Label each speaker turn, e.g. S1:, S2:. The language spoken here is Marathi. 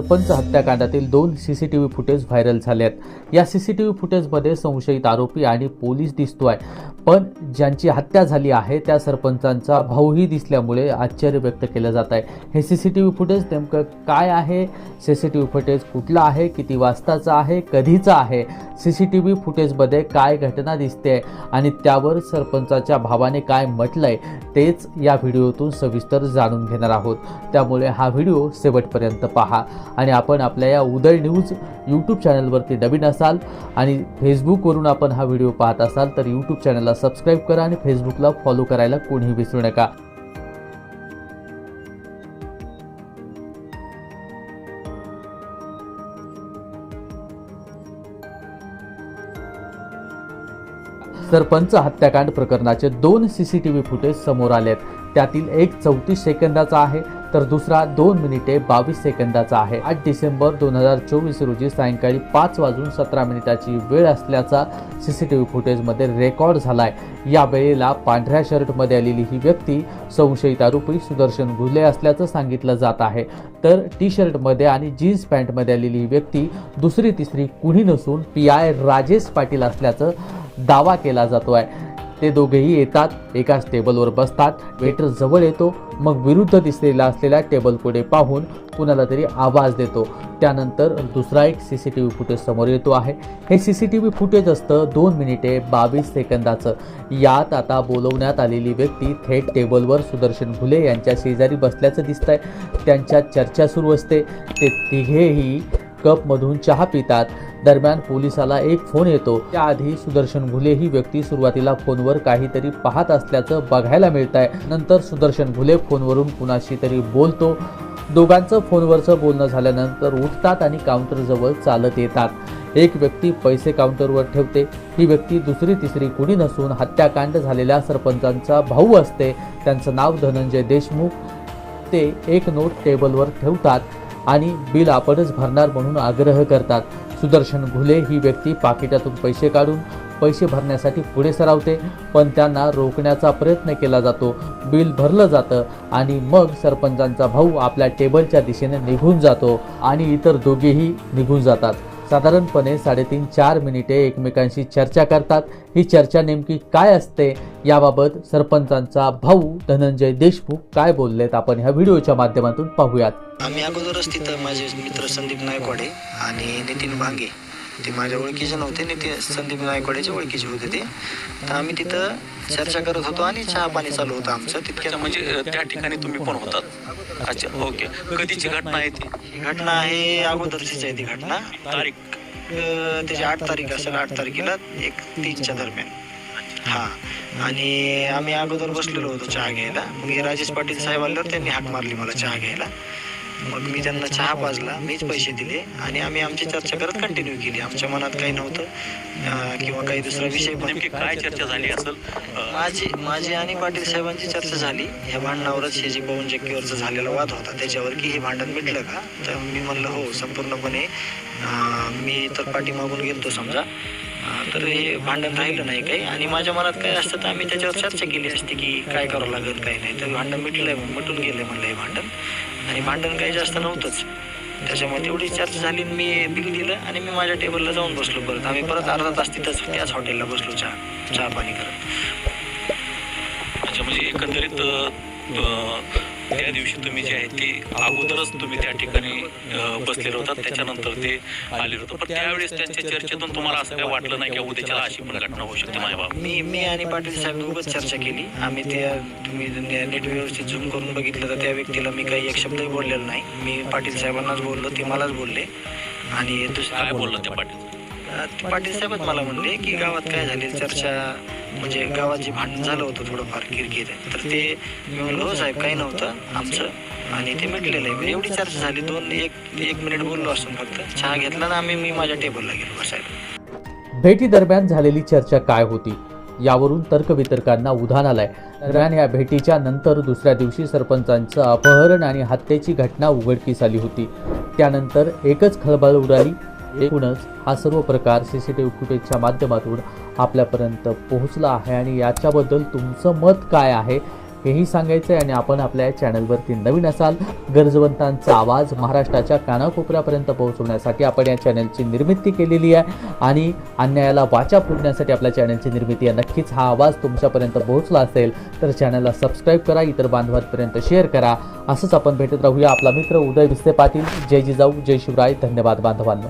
S1: सरपंच हत्याकांडातील दोन सीसीटीव्ही फुटेज व्हायरल झाले आहेत. या सीसीटीव्ही फुटेजमध्ये संशयित आरोपी आणि पोलीस दिसतोय. पण ज्यांची हत्या झाली आहे त्या सरपंचांचा भाऊही दिसल्यामुळे आश्चर्य व्यक्त केलं जात आहे. हे सीसीटीव्ही फुटेज नेमकं काय आहे? सीसीटीव्ही फुटेज कुठलं आहे? किती वाजताचं आहे? कधीचं आहे? सीसीटीव्ही फुटेजमध्ये काय घटना दिसते आणि त्यावर सरपंचाच्या भावाने काय म्हटलंय? तेच या व्हिडिओतून सविस्तर जाणून घेणार आहोत. त्यामुळे हा व्हिडिओ शेवटपर्यंत पहा. आणि आपण आपल्या या उदय न्यूज यूट्यूब चॅनलवरती नवीन असाल आणि फेसबुकवरून आपण हा व्हिडिओ पाहत असाल तर यूट्यूब चॅनलला सबस्क्राईब करा आणि फेसबुकला फॉलो करायला कोणीही विसरू नका. सरपंच हत्याकांड प्रकरणाचे दोन सीसीटीव्ही फुटेज समोर आले आहेत त्यातील एक चौतीस सेकंदाचा आहे. तर दुसरा दोन मिनिटे बावीस सेकंदाचा आहे. आठ डिसेंबर दोन हजार चोवीस रोजी सायंकाळी पाच वाजून सतरा मिनिटाची वेळ असल्याचा सी सी टी व्ही फुटेजमध्ये रेकॉर्ड झालाय. या वेळेला पांढऱ्या शर्टमध्ये आलेली ही व्यक्ती संशयित आरोपी सुदर्शन घुले असल्याचं सांगितलं जात आहे. तर टी शर्टमध्ये आणि जीन्स पॅन्टमध्ये आलेली ही व्यक्ती दुसरी तिसरी कुणी नसून पी आय राजेश पाटील असल्याचं दावा केला जातो आहे ते दोघेही येतात. एकाच टेबलवर बसतात. वेटर जवळ येतो. मग विरुद्ध दिसलेला असलेल्या टेबल पुढे पाहून कुणाला तरी आवाज देतो. त्यानंतर दुसरा एक C C T V footage समोर येतो आहे. हे C C T V footage असतं दोन मिनिटे बावीस सेकंदाचं. यात आता बोलवण्यात आलेली व्यक्ती थेट टेबलवर सुदर्शन घुले यांच्या शेजारी बसल्याचं दिसतंय. त्यांच्यात चर्चा सुरू असते. ते तिघेही कपमधून चहा पितात. दरम्यान पोलिसाला एक फोन येतो. त्याआधी सुदर्शन घुले ही व्यक्ती सुरुवातीला फोनवर काहीतरी पाहत असल्याचं बघायला मिळत आहे नंतर सुदर्शन घुले फोनवरून कुणाशी तरी बोलतो. दोघांचं फोनवरचं बोलणं झाल्यानंतर उठतात आणि काउंटरजवळ चालत येतात. एक व्यक्ती पैसे काउंटरवर ठेवते. ही व्यक्ती दुसरी तिसरी कुणी नसून हत्याकांड झालेल्या सरपंचांचा भाऊ असते. त्यांचं नाव धनंजय देशमुख. ते एक नोट टेबलवर ठेवतात आणि बिल आपणच भरणार म्हणून आग्रह करतात. सुदर्शन घुले ही व्यक्ती पाकिटातून पैसे काढून पैसे भरण्यासाठी पुढे सरावते पण त्यांना रोखण्याचा प्रयत्न केला जातो. बिल भरलं जातं आणि मग सरपंचांचा भाऊ आपल्या टेबलच्या दिशेने निघून जातो आणि इतर दोघेही निघून जातात. साधारणपणे साडेतीन चार मिनिटे एकमेकांशी चर्चा करतात. ही चर्चा नेमकी काय असते? याबाबत सरपंचांचा भाऊ धनंजय देशमुख काय बोललेत? आपण ह्या व्हिडिओच्या माध्यमातून पाहूयात.
S2: आम्ही अगोदरच तिथं माझे मित्र संदीप नायकवाडे आणि नितीन भांगे ते माझ्या ओळखीचे नव्हते नितीन संदीप नायकवाडेचे ओळखीचे होते ते. तर आम्ही तिथं चर्चा करत होतो आणि चहा पाणी चालू होतं आमचं तितक्यात.
S3: अच्छा, म्हणजे त्या ठिकाणी तुम्ही पण होतात. अच्छा ओके. कधीची घटना आहे ती?
S2: ही घटना आहे अगोदरचीच आहे ती घटना.
S3: तारीख?
S2: त्याची आठ तारीख असेल आठ तारखेला एक तीनच्या दरम्यान. हा. आणि आम्ही अगोदर बसलेलो होतो चहा घ्यायला. हे राजेश पाटील साहेब आल्यावर त्यांनी हाक मारली मला चहा घ्यायला. मग मी त्यांना चहा पाजला मीच पैसे दिले आणि आम्ही आमची चर्चा करत कंटिन्यू केली. आमच्या मनात काही नव्हतं किंवा काही दुसरा विषय
S3: काय चर्चा झाली असेल?
S2: माझी माझी आणि पाटील साहेबांची चर्चा झाली. ह्या भांडणावरच हे जे पवन चक्कीवरचा झालेला वाद होता त्याच्यावर की हे भांडण मिटलं का? तर मी म्हणलं हो संपूर्णपणे मी तर पाठीमागून गेलतो समजा. तर हे भांडण राहिलं नाही काही. आणि माझ्या मनात काय असतं तर आम्ही त्याच्यावर चर्चा केली असते की काय करावं लागेल काय नाही. तर भांडण मिटलंय मिटून गेलंय म्हणलं हे भांडण. आणि भांडण काही जास्त नव्हतंच. त्याच्यामुळे तेवढी चर्चा झाली आणि मी बिल दिलं आणि मी माझ्या टेबलला जाऊन बसलो परत. आम्ही परत अर्धा तास तिथंच त्याच हॉटेलला बसलो चहा चहा पाणी करत.
S3: अच्छा म्हणजे एकंदरीत त्या दिवशी तुम्ही जे आहे ते अगोदरच तुम्ही त्या ठिकाणी बसलेले होतात. त्याच्यानंतर ते आले होते. पण त्यावेळेस त्यांच्या चर्चेतून तुम्हाला असं काय वाटलं नाही की उद्याच्याला अशी पण घटना होऊ शकते? माझ्या बाबा.
S2: मी मी आणि पाटील साहेब दोघंच चर्चा केली. आम्ही ते तुम्ही नेट व्यवस्थित झूम करून बघितलं तर त्या व्यक्तीला मी काही एक शब्दही बोललेलो नाही. मी पाटील साहेबांनाच बोललो ते मलाच बोलले. आणि
S3: काय
S2: दुसरं
S3: बोललं त्या पाटील?
S2: पाटील साहेबच मला म्हणले की गावात काय झाले चर्चा म्हणजे गावाची भांडण झालं होतं थोडंफार किरकिर. तर ते मी म्हणलो हो साहेब काही नव्हतं आमचं. आणि ते मिटलेलं आहे एवढी चर्चा झाली दोन एक एक मिनिट बोललो असून फक्त. चहा घेतला ना आम्ही मी माझ्या टेबलला गेलो साहेब.
S1: भेटी दरम्यान झालेली चर्चा काय होती? यावरून तर्कवितर्कांना उधाण आलंय. दरम्यान या भेटीच्या नंतर दुसऱ्या दिवशी सरपंचांचं अपहरण आणि हत्येची घटना उघडकीस आली होती. त्यानंतर एकच खळबळ उडाली. एकूणच हा सर्व प्रकार सी सी टी व्ही फुटेजच्या माध्यमातून आपल्यापर्यंत पोहोचला आहे. आणि याच्याबद्दल तुमचं मत काय आहे हेही सांगायचं आहे आणि आपण आपल्या या चॅनलवरती नवीन असाल गरजवंतांचा आवाज महाराष्ट्राच्या कानाकोपऱ्यापर्यंत पोहोचवण्यासाठी आपण या चॅनलची निर्मिती केलेली आहे. आणि अन्यायाला वाचा फोडण्यासाठी आपल्या चॅनलची निर्मिती आहे. नक्कीच हा आवाज तुमच्यापर्यंत पोहोचला असेल तर चॅनलला सबस्क्राईब करा इतर बांधवांपर्यंत शेअर करा. असंच आपण भेटत राहूया. आपला मित्र उदय विस्ते पाटील. जय जिजाऊ जय शिवराय. धन्यवाद बांधवांनो.